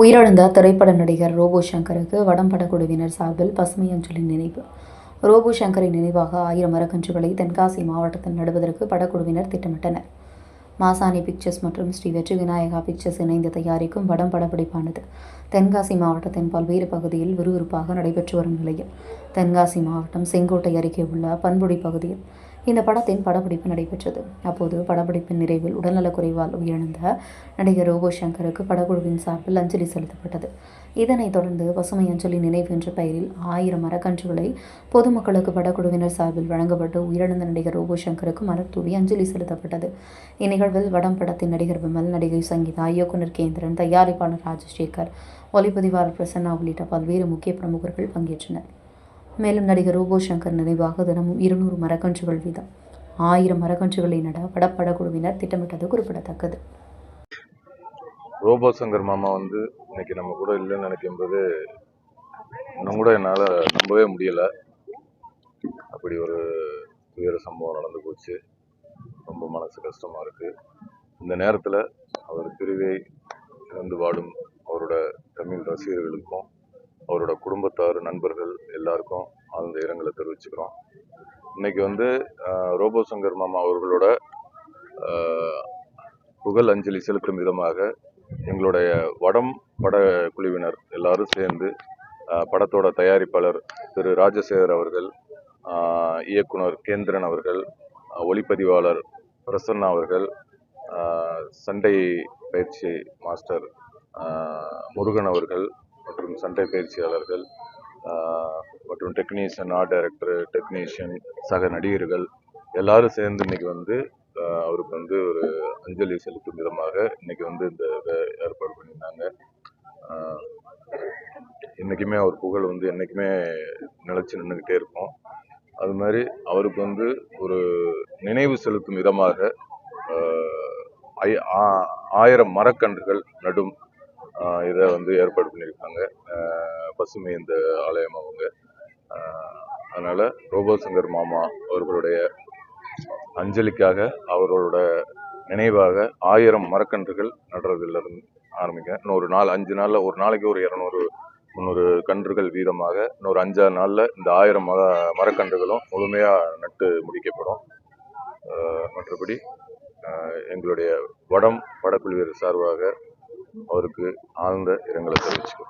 உயிரிழந்த திரைப்பட நடிகர் ரோபோ சங்கருக்கு வடம் படக்குழுவினர் சார்பில் பசுமை அஞ்சலி நினைவு. ரோபோ சங்கரின் நினைவாக ஆயிரம் மரக்கன்றுகளை தென்காசி மாவட்டத்தில் நடுவதற்கு படக்குழுவினர் திட்டமிட்டனர். மாசாணி பிக்சர்ஸ் மற்றும் ஸ்ரீ வெற்றி விநாயகா பிக்சர்ஸ் இணைந்து தயாரிக்கும் வடம் படப்பிடிப்பானது தென்காசி மாவட்டத்தின் பல்வேறு பகுதியில் விறுவிறுப்பாக நடைபெற்று வரும் நிலையில் தென்காசி மாவட்டம் செங்கோட்டை அருகே உள்ள பண்புடி பகுதியில் இந்த படத்தின் படப்பிடிப்பு நடைபெற்றது. அப்போது படப்பிடிப்பின் நிறைவில் உடல்நலக்குறைவால் உயிரிழந்த நடிகர் ரோபோ சங்கருக்கு படக்குழுவின் சார்பில் அஞ்சலி செலுத்தப்பட்டது. இதனைத் தொடர்ந்து பசுமை அஞ்சலி நினைவு என்ற பெயரில் ஆயிரம் மரக்கன்றுகளை பொதுமக்களுக்கு படக்குழுவினர் சார்பில் வழங்கப்பட்டு உயிரிழந்த நடிகர் ரோபோ சங்கருக்கு மலர்தூவி அஞ்சலி செலுத்தப்பட்டது. இந்நிகழ்வில் வடம் படத்தின் நடிகர் விமல் நடிகை சங்கீதா இயக்குனர் கேந்திரன் தயாரிப்பாளர் ராஜசேகர் ஒளிப்பதிவாளர் பிரசன்னா உள்ளிட்ட பல்வேறு முக்கிய பிரமுகர்கள் பங்கேற்றனர். மேலும் நடிகர் ரூபோ சங்கர் நினைவாக தினமும் இருநூறு மரக்கன்றுகள் வீதம். ஆயிரம் மரக்கன்றுகளை நட படப்படக்குழுவினர் திட்டமிட்டது குறிப்பிடத்தக்கது. ரோபோ சங்கர் மாமா வந்து இன்னைக்கு நம்ம கூட இல்லைன்னு நினைக்கும்போது இன்னும் கூட என்னால் நம்பவே முடியலை. அப்படி ஒரு துயர சம்பவம் நடந்து போச்சு. ரொம்ப மனசு கஷ்டமாக இருக்குது இந்த நேரத்தில் அவர் பிரிவை இழந்து வாடும் அவரோட தமிழ் ரசிகர்களுக்கும் அவரோட குடும்பத்தார் நண்பர்கள் எல்லாருக்கும் ஆழ்ந்த இரங்கலை தெரிவிச்சுக்கிறோம். இன்னைக்கு வந்து ரோபோ சங்கர் மாமா அவர்களோட புகழ் அஞ்சலி செலுத்தும் விதமாக எங்களுடைய வடம் பட குழுவினர் எல்லாரும் சேர்ந்து படத்தோட தயாரிப்பாளர் திரு ராஜசேகர் அவர்கள் இயக்குனர் கேந்திரன் அவர்கள் ஒளிப்பதிவாளர் பிரசன்னா அவர்கள் சண்டை பயிற்சி மாஸ்டர் முருகன் அவர்கள் மற்றும் சண்டை பயிற்சியாளர்கள் மற்றும் டெக்னீஷியன் ஆர்ட் டைரக்டர் டெக்னீஷியன் சக நடிகர்கள் எல்லாரும் சேர்ந்து இன்னைக்கு வந்து அவருக்கு வந்து ஒரு அஞ்சலி செலுத்தும் விதமாக இன்னைக்கு வந்து இந்த இதை ஏற்பாடு பண்ணியிருந்தாங்க. என்றைக்குமே என்னைக்குமே அவர் புகழ் வந்து என்றைக்குமே நிலச்சி நின்றுக்கிட்டே இருக்கும். அது மாதிரி அவருக்கு வந்து ஒரு நினைவு செலுத்தும் விதமாக ஐ- ஆ- ஆயிரம் மரக்கன்றுகள் நடும் இதை வந்து ஏற்பாடு பண்ணியிருக்காங்க பசுமை இந்த ஆலயம் அவங்க. அதனால் ரோபோ சங்கர் மாமா அவர்களுடைய அஞ்சலிக்காக அவர்களோட நினைவாக ஆயிரம் மரக்கன்றுகள் நடுறதுலேருந்து இருந்து ஆரம்பிக்க நாள் அஞ்சு நாளில் ஒரு நாளைக்கு ஒரு இரநூறு முந்நூறு கன்றுகள் வீதமாக இன்னொரு அஞ்சாறு நாளில் இந்த ஆயிரம் மர மரக்கன்றுகளும் முழுமையாக நட்டு முடிக்கப்படும். மற்றபடி எங்களுடைய வடம் படக்குழுவினர் சார்பாக அவருக்கு ஆழ்ந்த இரங்கலை தெரிவிச்சுக்கிறோம்.